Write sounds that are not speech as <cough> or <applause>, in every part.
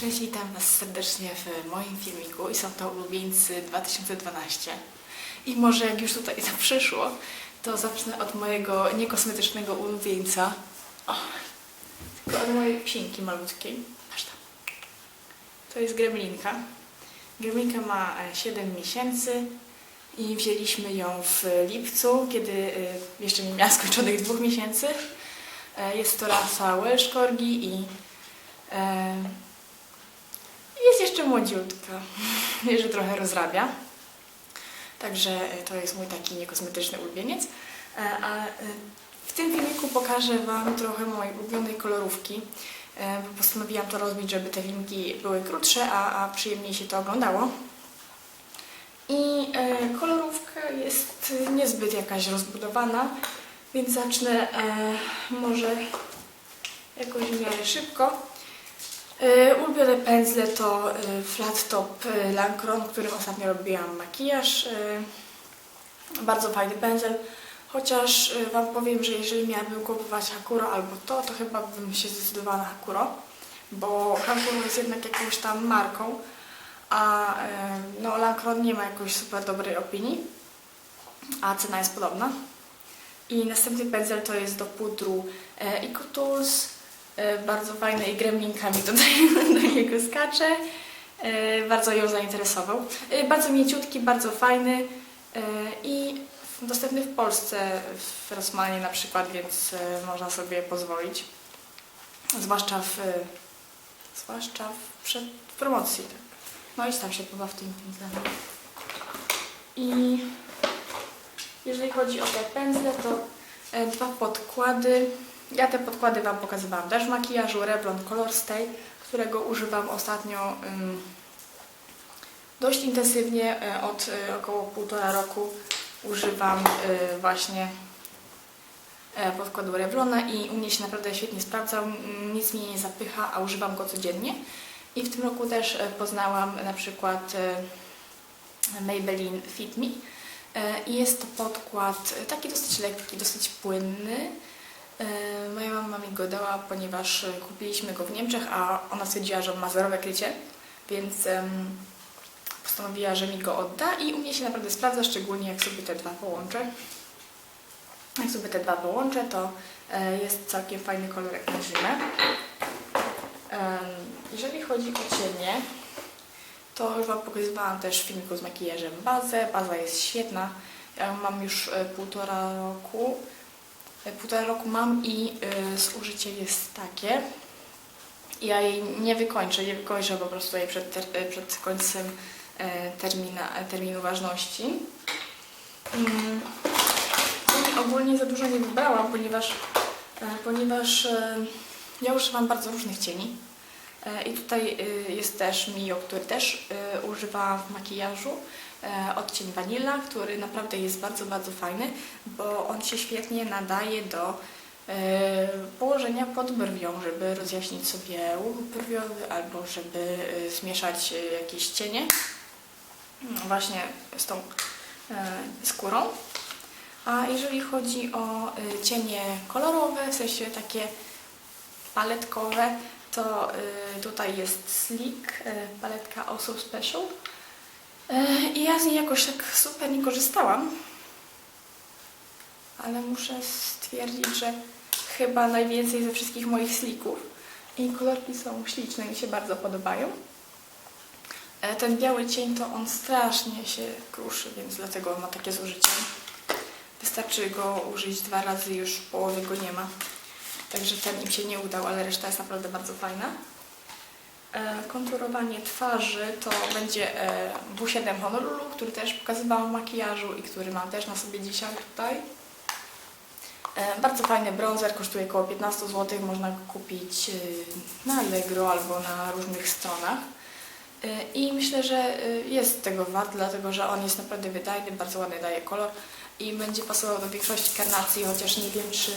Cześć, witam Was serdecznie w moim filmiku i są to ulubieńcy 2012. I może jak już tutaj to przyszło, to zacznę od mojego niekosmetycznego ulubieńca. O, tylko od mojej psinki malutkiej. To jest gremlinka. Gremlinka ma e, 7 miesięcy i wzięliśmy ją w lipcu, kiedy e, jeszcze nie miała skończonych dwóch miesięcy. E, Jest to rasa Welsh Corgi i e, jeszcze młodziutka, <laughs> że trochę rozrabia. Także e, to jest mój taki niekosmetyczny ulubieniec. E, A e, w tym filmiku pokażę Wam trochę mojej ulubionej kolorówki, bo postanowiłam to rozbić, żeby te filmiki były krótsze, a, a przyjemniej się to oglądało. I kolorówka jest niezbyt jakaś rozbudowana, więc zacznę może jakoś w miarę szybko. E, Ulubione pędzle to e, Flat Top e, Lancron, którym ostatnio robiłam makijaż. Bardzo fajny pędzel, chociaż Wam powiem, że jeżeli miałabym kupować Hakuro albo to, to chyba bym się zdecydowała na Hakuro, bo Hakuro jest jednak jakąś tam marką, a no, Lancron nie ma jakoś super dobrej opinii, a cena jest podobna. I następny pędzel to jest do pudru e, Eco Tools. E, bardzo fajny i gremlinkami tutaj <laughs> do niego skacze. E, bardzo ją zainteresował. E, bardzo mięciutki, bardzo fajny e, i dostępny w Polsce, w Rossmanie na przykład, więc e, można sobie pozwolić. Zwłaszcza w, e, zwłaszcza w, przed promocji. Tak. No i tam się pobaw tym pędzlem. I jeżeli chodzi o te pędzle, to e, dwa podkłady. Ja te podkłady Wam pokazywałam też w makijażu Revlon Color Stay, którego używam ostatnio dość intensywnie. E, Od e, około półtora roku używam e, właśnie podkładu Revlona i u mnie się naprawdę świetnie sprawdzał. Mm, Nic mnie nie zapycha, a używam go codziennie. I w tym roku też poznałam na przykład Maybelline Fit Me. I jest to podkład taki dosyć lekki, dosyć płynny. E, Moja mama mi go dała, ponieważ e, kupiliśmy go w Niemczech, a ona stwierdziła, że ma zerowe krycie, więc postanowiła, że mi go odda i u mnie się naprawdę sprawdza, szczególnie jak sobie te dwa połączę. Jak sobie te dwa połączę, to e, jest całkiem fajny kolor jak na zimę. Jeżeli chodzi o cienie, to już Wam pokazywałam też w filmiku z makijażem bazę. Baza jest świetna. Ja mam już półtora roku. E, Półtora roku mam i e, zużycie jest takie. Ja jej nie wykończę, nie wykończę po prostu jej przed, ter, e, przed końcem termina, terminu ważności. Mm, ogólnie za dużo nie wybrałam, ponieważ, ponieważ ja używam bardzo różnych cieni. I tutaj jest też Mio, który też używałam w makijażu. E, Odcień Vanilla, który naprawdę jest bardzo, bardzo fajny, bo on się świetnie nadaje do e, położenia pod brwią, żeby rozjaśnić sobie łuk brwiowy albo żeby y, zmieszać jakieś cienie no, właśnie z tą e, skórą. A jeżeli chodzi o cienie kolorowe, w sensie takie paletkowe, to tutaj jest Sleek, y, paletka Also Special. Y, I ja z niej jakoś tak super nie korzystałam. Ale muszę stwierdzić, że chyba najwięcej ze wszystkich moich slików. I kolorki są śliczne, mi się bardzo podobają. E, Ten biały cień to on strasznie się kruszy, więc dlatego ma takie zużycie. Wystarczy go użyć dwa razy, już połowy go nie ma. Także ten im się nie udał, ale reszta jest naprawdę bardzo fajna. E, konturowanie twarzy to będzie e, W7 Honolulu, który też pokazywałam w makijażu i który mam też na sobie dzisiaj tutaj. E, bardzo fajny bronzer, kosztuje około 15 zł, można go kupić na Allegro albo na różnych stronach. I myślę, że jest tego wart, dlatego że on jest naprawdę wydajny, bardzo ładny daje kolor i będzie pasował do większości karnacji, chociaż nie wiem, czy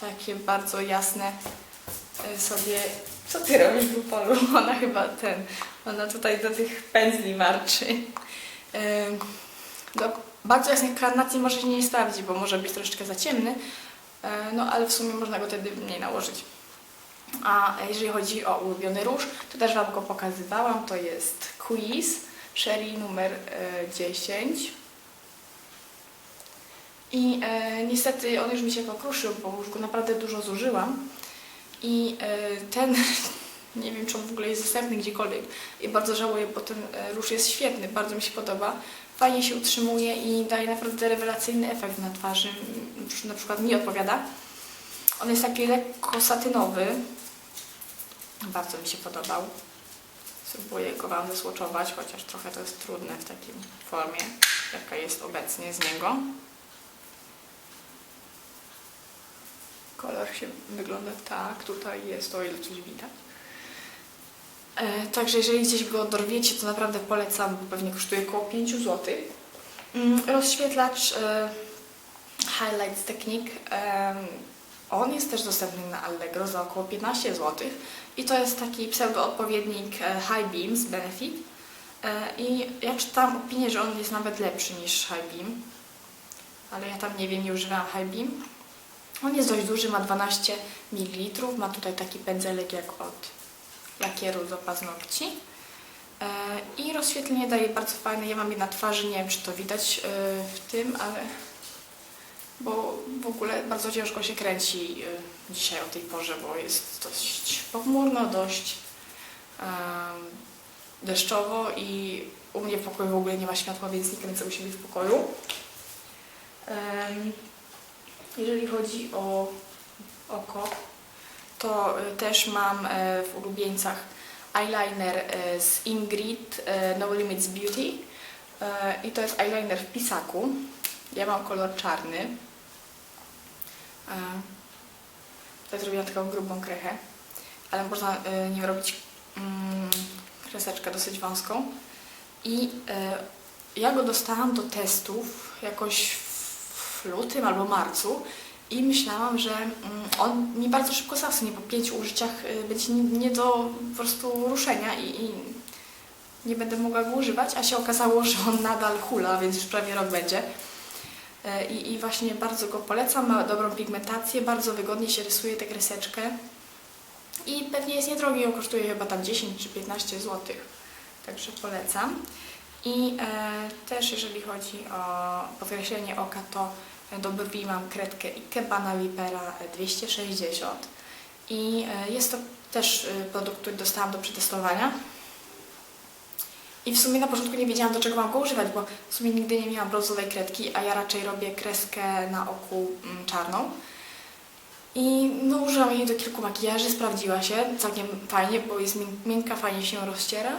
takie bardzo jasne sobie. Co ty robisz w polu? <laughs> Ona chyba ten. Ona tutaj do tych pędzli marczy. E, Do bardzo jasnej karnacji może się nie sprawdzi, bo może być troszeczkę za ciemny, e, no ale w sumie można go wtedy mniej nałożyć. A jeżeli chodzi o ulubiony róż, to też Wam go pokazywałam. To jest Quiz Sherry numer e, 10. I e, niestety on już mi się pokruszył, bo już go naprawdę dużo zużyłam. I e, ten, <laughs> nie wiem czy on w ogóle jest dostępny gdziekolwiek. I bardzo żałuję, bo ten e, róż jest świetny, bardzo mi się podoba. Fajnie się utrzymuje i daje naprawdę rewelacyjny efekt na twarzy. Na przykład mi odpowiada. On jest taki lekko satynowy. Bardzo mi się podobał. Spróbuję go Wam wysłoczować, chociaż trochę to jest trudne w takiej formie, jaka jest obecnie z niego. Kolor się wygląda tak, tutaj jest o ile coś widać. E, także jeżeli gdzieś go dorwiecie, to naprawdę polecam, bo pewnie kosztuje około 5 zł. Mm, rozświetlacz e, Highlights Technique, em, on jest też dostępny na Allegro za około 15 zł i to jest taki pseudo-odpowiednik e, High Beam z Benefit. E, I ja czytałam opinię, że on jest nawet lepszy niż High Beam, ale ja tam nie wiem, nie używałam High Beam. On jest dość duży, ma 12 ml, ma tutaj taki pędzelek jak od lakieru do paznokci. E, I rozświetlenie daje bardzo fajne. Ja mam je na twarzy, nie wiem czy to widać e, w tym, ale bo w ogóle bardzo ciężko się kręci e, dzisiaj o tej porze, bo jest dość pochmurno, dość deszczowo i u mnie w pokoju w ogóle nie ma światła, więc nie kręcę u siebie w pokoju. Jeżeli chodzi o oko, to y, też mam e, w ulubieńcach eyeliner e, z Ingrid No Limits Beauty i to jest eyeliner w pisaku. Ja mam kolor czarny. Tutaj zrobiłam taką grubą krechę, ale można nim robić mm, kreseczkę dosyć wąską. I ja go dostałam do testów jakoś w lutym albo marcu i myślałam, że mm, on mi bardzo szybko zasnie. Po pięciu użyciach y, będzie nie, do po prostu ruszenia i, i nie będę mogła go używać, a się okazało, <laughs> że on nadal hula, więc już prawie rok będzie. E, I, I właśnie bardzo go polecam, ma dobrą pigmentację, bardzo wygodnie się rysuje tę kreseczkę i pewnie jest niedrogi, on kosztuje chyba tam 10 czy 15 zł, także polecam. I e, też jeżeli chodzi o podkreślenie oka, to do brwi mam kredkę Ikebana Vipera 260 i e, jest to też e, produkt, który dostałam do przetestowania. I w sumie na początku nie wiedziałam, do czego mam go używać, bo w sumie nigdy nie miałam brązowej kredki, a ja raczej robię kreskę na oku mm, czarną. I no, użyłam jej do kilku makijaży, sprawdziła się całkiem fajnie, bo jest mięk- miękka, fajnie się rozciera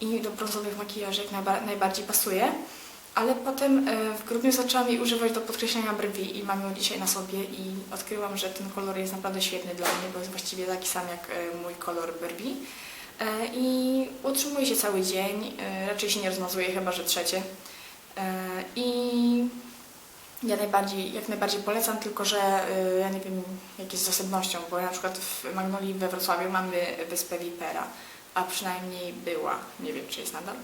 i do brązowych makijaży jak najba- najbardziej pasuje. Ale potem e, w grudniu zaczęłam jej używać do podkreślenia brwi i mam ją dzisiaj na sobie i odkryłam, że ten kolor jest naprawdę świetny dla mnie, bo jest właściwie taki sam jak e, mój kolor brwi. E, I utrzymuje się cały dzień, raczej się nie rozmazuje, chyba że trzecie. I ja najbardziej, jak najbardziej polecam, tylko że ja nie wiem jak jest z dostępnością, bo na przykład w Magnolii we Wrocławiu mamy wyspę Vipera, a przynajmniej była, nie wiem czy jest nadal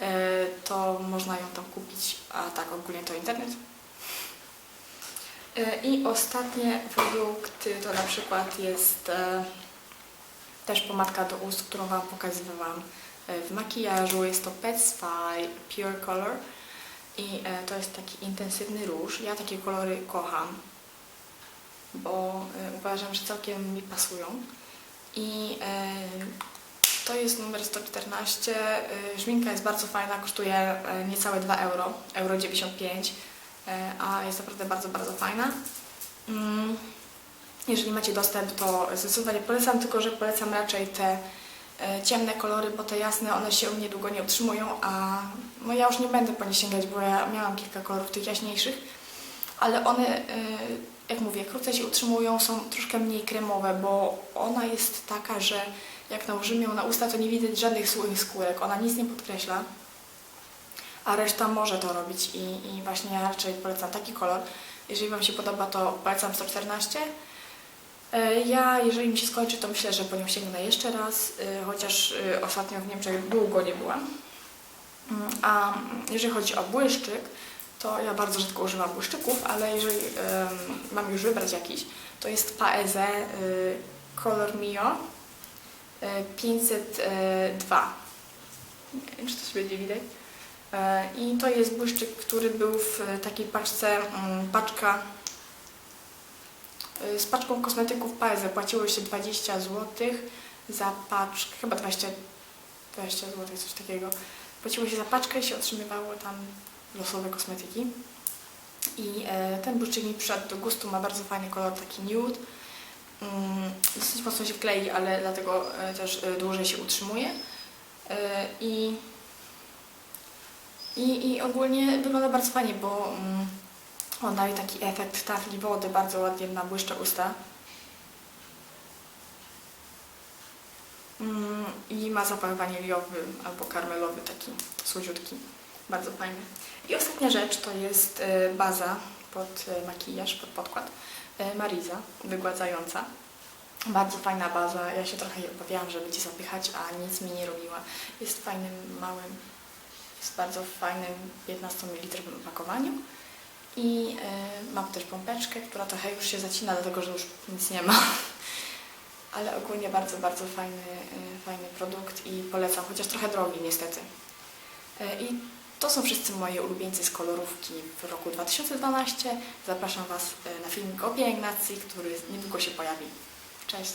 e, to można ją tam kupić, a tak ogólnie to internet. E, I ostatnie produkty to na przykład jest e, też pomadka do ust, którą Wam pokazywałam w makijażu. Jest to Pet Spy Pure Color i to jest taki intensywny róż. Ja takie kolory kocham, bo uważam, że całkiem mi pasują. I to jest numer 114. Y, Żminka jest bardzo fajna, kosztuje y, niecałe 2 euro, euro 95, y, a jest naprawdę bardzo, bardzo fajna. Mm, Jeżeli macie dostęp, to zdecydowanie polecam, tylko że polecam raczej te ciemne kolory, bo te jasne, one się u mnie długo nie utrzymują, a no ja już nie będę po nie sięgać, bo ja miałam kilka kolorów tych jaśniejszych, ale one, jak mówię, krócej się utrzymują, są troszkę mniej kremowe, bo ona jest taka, że jak nałożymy ją na usta, to nie widać żadnych suchych skórek. Ona nic nie podkreśla, a reszta może to robić i, i właśnie ja raczej polecam taki kolor. Jeżeli Wam się podoba, to polecam 114. E, Ja, jeżeli mi się skończy, to myślę, że po nią sięgnę jeszcze raz, e, chociaż e, ostatnio w Niemczech długo nie byłam. Mm, A jeżeli chodzi o błyszczyk, to ja bardzo rzadko używam błyszczyków, ale jeżeli mam już wybrać jakiś, to jest Paeze y, Color Mio 502. Nie wiem, czy to się będzie widać. E, I to jest błyszczyk, który był w takiej paczce, mm, paczka e, z paczką kosmetyków Paeze. Płaciło się 20 zł za paczkę, chyba 20, 20 zł, coś takiego. Płaciło się za paczkę i się otrzymywało tam losowe kosmetyki. I e, ten błyszczyk mi przyszedł do gustu, ma bardzo fajny kolor, taki nude. Mm, dosyć mocno się klei, ale dlatego e, też e, dłużej się utrzymuje. E, I, i, I ogólnie wygląda bardzo fajnie, bo mm, on daje taki efekt tafli wody, bardzo ładnie nabłyszcza usta. Mm, I ma zapach waniliowy albo karmelowy, taki słodziutki. Bardzo fajny. I ostatnia rzecz to jest baza pod makijaż, pod podkład. E, Mariza, wygładzająca. Bardzo fajna baza. Ja się trochę obawiałam, że będzie zapychać, a nic mi nie robiła. Jest fajnym, małym, jest bardzo fajnym 15 ml opakowaniu. I e, mam też pompeczkę, która trochę już się zacina, dlatego że już nic nie ma. <laughs> Ale ogólnie bardzo, bardzo fajny, e, fajny produkt i polecam, chociaż trochę drogi niestety. E, I to są wszyscy moje ulubieńcy z kolorówki w roku 2012. Zapraszam Was e, na filmik o pielęgnacji, który niedługo się pojawi. Cześć!